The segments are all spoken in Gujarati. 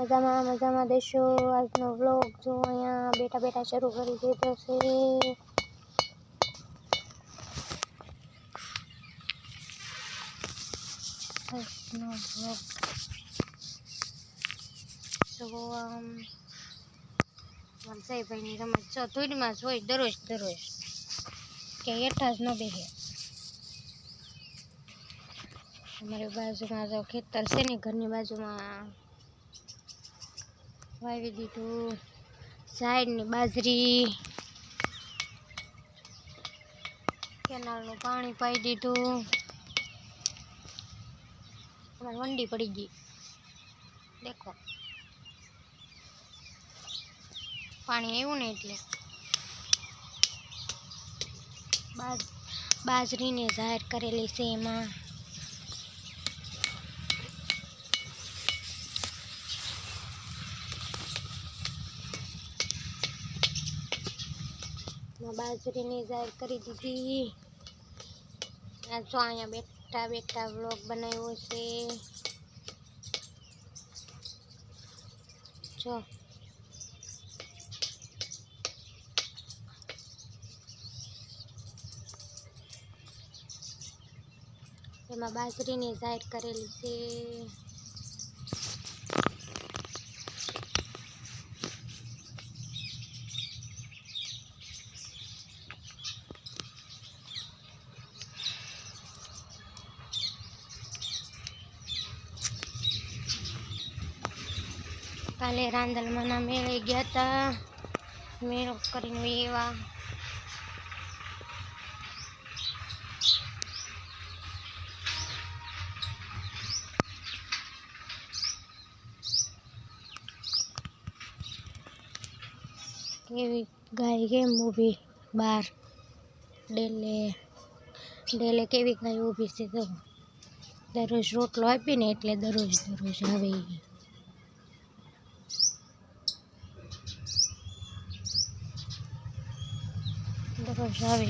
મજામાં મજામાં દેશો. આજનો વ્લોગ જો અહીંયા બેઠા બેઠા શરૂ કરી દીધો છે. આજનો જો આમ વંશાઈભાઈની રમત જો ધૂળમાં જ હોય દરરોજ દરરોજ. કે હેઠા જ ન બેસે. અમારી બાજુમાં જો ખેતર છે ને, ઘરની બાજુમાં વાવી દીધું. સાઈડની બાજરી. કેનાલનું પાણી પાઈ દીધું. અમારે વંડી પડી ગઈ. દેખો. પાણી આવ્યું ને એટલે. બાજ બાજરીને જાહેર કરેલી છે એમાં. બાજરીની જાહેર કરી દીધી. આ જો અહીંયા બેઠા બેઠા વ્લોગ બનાવ્યો છે. જો. એમાં બાજરીની જાહેર કરેલી છે. કાલે રાંદલમાંના મેળે ગયા હતા મેળો કરીને એવા કેવી ગાય કેમ ઊભી બહાર ડેલે ડેલે કેવી ગાય ઊભી છે તો દરરોજ રોટલો આપીને એટલે દરરોજ દરરોજ આવે દરરોજ આવે.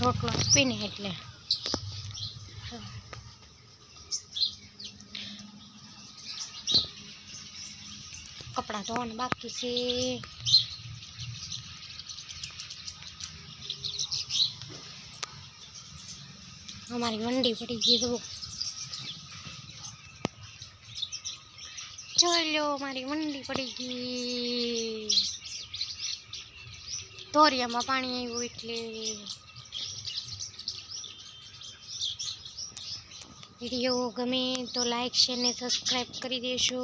રોટલો આપીને એટલે. કપડાં ધોવાના બાકી છે. અમારી વંડી પડી ગઈ તો જોઈ લો, મારી વંડી પડી ગઈ. ધોરિયામાં પાણી આવ્યું એટલે વીડિયો ગમે તો લાઈક શેર ને સબસ્ક્રાઈબ કરી દેશો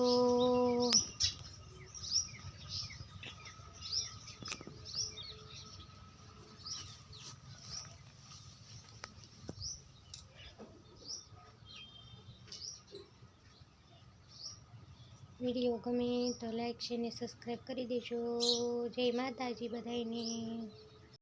વીડિયો ગમે તો લાઈક શેર ને સબસ્ક્રાઈબ કરી દેજો. જય માતાજી બધાને